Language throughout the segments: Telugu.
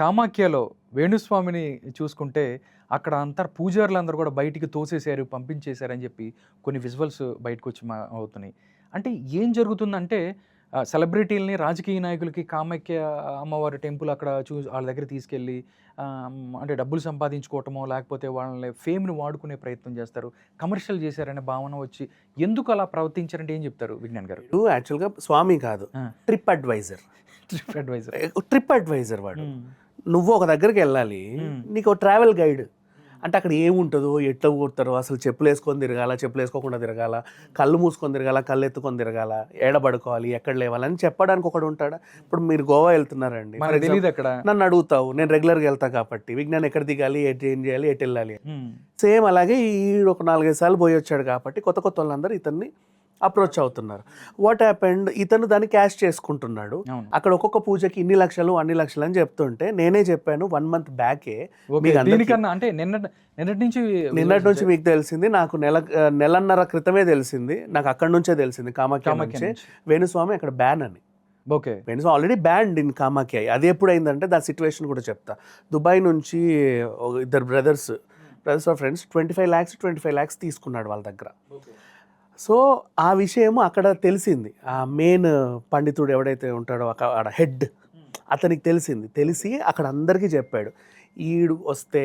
కామాఖ్యలో వేణుస్వామిని చూసుకుంటే అక్కడ అంతా పూజారులందరూ కూడా బయటికి తోసేశారు పంపించేశారు అని చెప్పి కొన్ని విజువల్స్ బయటకు వచ్చి మా అవుతున్నాయి. అంటే ఏం జరుగుతుందంటే సెలబ్రిటీలని రాజకీయ నాయకులకి కామాఖ్య అమ్మవారి టెంపుల్ అక్కడ చూ వాళ్ళ దగ్గర తీసుకెళ్ళి అంటే డబ్బులు సంపాదించుకోవటమో లేకపోతే వాళ్ళని ఫేమ్ని వాడుకునే ప్రయత్నం చేస్తారు కమర్షియల్ చేశారనే భావన వచ్చి ఎందుకు అలా ప్రవర్తించారంటే ఏం చెప్తారు విజ్ఞాన్ గారు? యాక్చువల్గా స్వామి కాదు. Trip advisor. Trip advisor. Trip advisor వాడు. నువ్వు ఒక దగ్గరికి వెళ్ళాలి. నీకు ట్రావెల్ గైడ్. అంటే అక్కడ ఏముంటుందో ఎట్లా పోతారో అసలు చెప్పులు వేసుకొని తిరగాల చెప్పులు వేసుకోకుండా తిరగాల కళ్ళు మూసుకొని తిరగాల కళ్ళు ఎత్తుకొని తిరగాల ఏడబడుకోవాలి ఎక్కడ లేవాలి అని చెప్పడానికి ఒకడు ఉంటాడా? ఇప్పుడు మీరు గోవా వెళ్తున్నారండి. నన్ను అడుగుతావు నేను రెగ్యులర్గా వెళ్తా కాబట్టి విజ్ఞాన్ ఎక్కడ దిగాలి ఎటు ఏం చేయాలి ఎటు వెళ్ళాలి. సేమ్ అలాగే ఈ ఒక నాలుగైదు సార్లు పోయి వచ్చాడు కాబట్టి కొత్త కొత్త వాళ్ళందరూ ఇతన్ని అప్రోచ్ అవుతున్నారు. వాట్ హ్యాపెండ్ ఇతను దాన్ని క్యాష్ చేసుకుంటున్నాడు. అక్కడ ఒక్కొక్క పూజకి ఇన్ని లక్షలు అన్ని లక్షలు అని చెప్తుంటే నేనే చెప్పాను వన్ మంత్ బ్యాకే దీనికన్నా అంటే నిన్న నిన్నటి నుంచి నిన్నటి నుంచి మీకు తెలిసింది నాకు నెల నెలన్నర క్రితమే తెలిసింది నాకు అక్కడ నుంచే తెలిసింది కామాఖ్య కామాఖ్య నుంచే. నుంచి. వేణుస్వామి అక్కడ బ్యాన్ అని. Okay. Already banned in Kamakhya. అది ఎప్పుడు అయిందంటే దాని సిచ్యువేషన్ కూడా చెప్తా. దుబాయ్ నుంచి ఇద్దరు brothers brothers of friends twenty five lakhs twenty five lakhs తీసుకున్నాడు వాళ్ళ దగ్గర. సో ఆ విషయం అక్కడ తెలిసింది. ఆ మెయిన్ పండితుడు ఎవడైతే ఉంటాడో అక్కడ హెడ్ అతనికి తెలిసింది. తెలిసి అక్కడ అందరికీ చెప్పాడు. ఈడు వస్తే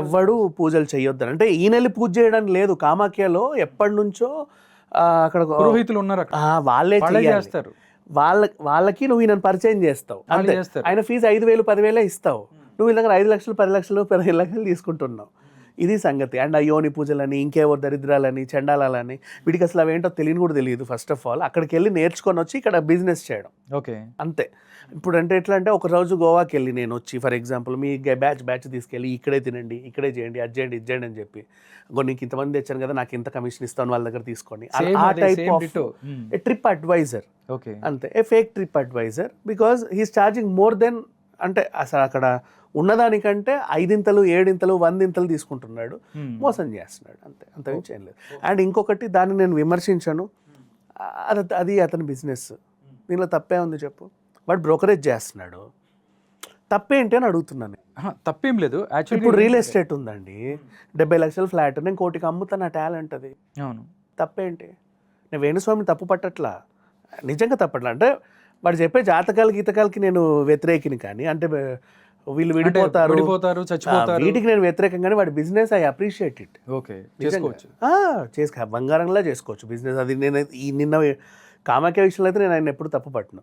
ఎవ్వడు పూజలు చేయొద్దని అంటే ఈయన వెళ్ళి పూజ చేయడానికి లేదు. కామాఖ్యలో ఎప్పటి నుంచో అక్కడ పురోహితులు ఉన్నారు వాళ్ళే చేస్తారు. వాళ్ళ వాళ్ళకి నువ్వు ఈయన పరిచయం చేస్తావు. అంతే. ఆయన ఫీజు ఐదు వేలు పదివేలే ఇస్తావు. నువ్వు దగ్గర ఐదు లక్షలు పది లక్షలు పదిహేను లక్షలు తీసుకుంటున్నావు. ఇది సంగతి. అండ్ ఆ యోని పూజలని ఇంకేవో దరిద్రాలని చండాలని వీడికి అసలు అవేంటో తెలియని కూడా తెలియదు ఫస్ట్ ఆఫ్ ఆల్ అక్కడికి వెళ్ళి నేర్చుకొని వచ్చి ఇక్కడ బిజినెస్ చేయడం. ఓకే. అంతే. ఇప్పుడు అంటే ఎట్లా అంటే ఒక రోజు గోవాకి వెళ్ళి నేను వచ్చి ఫర్ ఎగ్జాంపుల్ మీ బ్యాచ్ బ్యాచ్ తీసుకెళ్ళి ఇక్కడే తినండి ఇక్కడే చేయండి అది చేయండి ఇది చేయండి అని చెప్పి. నీకు ఇంతమంది తెచ్చాను కదా నాకు ఇంత కమిషన్ ఇస్తాను వాళ్ళ దగ్గర తీసుకోండి. ఆ- type of trip advisor okay. అంతే. A fake trip advisor because he's charging more than అంటే అసలు అక్కడ ఉన్నదానికంటే ఐదింతలు ఏడింతలు వందింతలు తీసుకుంటున్నాడు. మోసం చేస్తున్నాడు. అంతే అంత ఏం లేదు అండ్ ఇంకొకటి దాన్ని నేను విమర్శించను. అది అది అతని బిజినెస్. దీనిలో తప్పే ఉంది చెప్పు. వాడు బ్రోకరేజ్ చేస్తున్నాడు. తప్పేంటి అని అడుగుతున్నాను తప్పేం లేదు. యాక్చువల్లీ ఇప్పుడు రియల్ ఎస్టేట్ ఉందండి. డెబ్బై లక్షల ఫ్లాట్. నేను కోటికి అమ్ముతాను నా టాలెంట్ అది. అవును. తప్పేంటి నేను వేణుస్వామిని తప్పు పట్టట్లా? నిజంగా తప్పట్లా? అంటే వాడు చెప్పే జాతకాల గీతకాలకి నేను వ్యతిరేకిని కానీ అంటే వీళ్ళు విడిపోతారు. విడిపోతారు చచ్చిపోతారు. వీటికి నేను వ్యతిరేకం కానీ వాడి business I appreciate it okay చేసుకోవచ్చు. చేసుకో బంగారంలా చేసుకోవచ్చు బిజినెస్ అది నేను ఈ నిన్న కామాఖ్య విషయంలో అయితే నేను ఆయన ఎప్పుడు తప్పు పట్టను.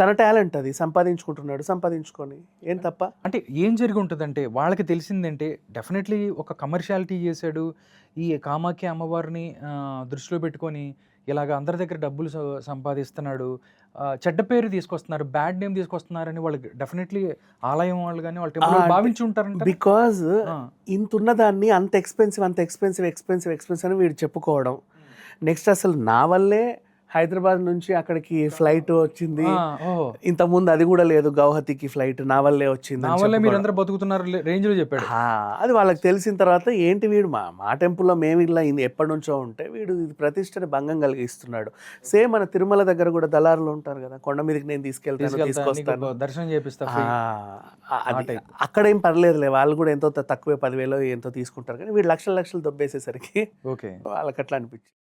తన టాలెంట్ అది సంపాదించుకుంటున్నాడు సంపాదించుకొని. ఏం తప్ప? అంటే ఏం జరిగి ఉంటుందంటే వాళ్ళకి తెలిసిందంటే డెఫినెట్లీ ఒక కమర్షియాలిటీ చేశాడు. ఈ కామాఖ్య అమ్మవారిని దృష్టిలో పెట్టుకొని ఇలాగ అందరి దగ్గర డబ్బులు సంపాదిస్తున్నాడు. చెడ్డ పేరు తీసుకొస్తున్నారు బ్యాడ్ నేమ్ తీసుకొస్తున్నారని వాళ్ళకి డెఫినెట్లీ ఆలయం వాళ్ళు కానీ వాళ్ళ భావించి ఉంటారంట బికాజ్ ఇంత ఉన్నదాన్ని అంత ఎక్స్పెన్సివ్ అంత ఎక్స్పెన్సివ్ ఎక్స్పెన్సివ్ ఎక్స్పెన్సివ్ అని వీడు చెప్పుకోవడం. నెక్స్ట్ అసలు నా వల్లే హైదరాబాద్ నుంచి అక్కడికి ఫ్లైట్ వచ్చింది. ఇంతకుముందు అది కూడా లేదు గౌహతికి ఫ్లైట్ నా వల్లే వచ్చింది నా వల్లే బతుకుతున్నారు రేంజ్లో చెప్పాడు. అది వాళ్ళకి తెలిసిన తర్వాత ఏంటి వీడు? మా మా టెంపుల్లో మేము ఇలా ఎప్పటి నుంచో ఉంటే వీడు ఇది ప్రతిష్టని భంగం కలిగిస్తున్నాడు. సేమ్ మన తిరుమల దగ్గర కూడా దళారులు ఉంటారు కదా కొండ మీదకి నేను తీసుకెళ్తాను తీసుకొస్తాను. దర్శనం చేపిస్తా ఆ, free. అది type. అక్కడ ఏం పర్లేదులే వాళ్ళు కూడా ఎంతో తక్కువే పదివేలు ఎంతో తీసుకుంటారు కానీ వీడు లక్షల లక్షలు దొబ్బేసేసరికి ఓకే. వాళ్ళకి అట్లా అనిపించింది.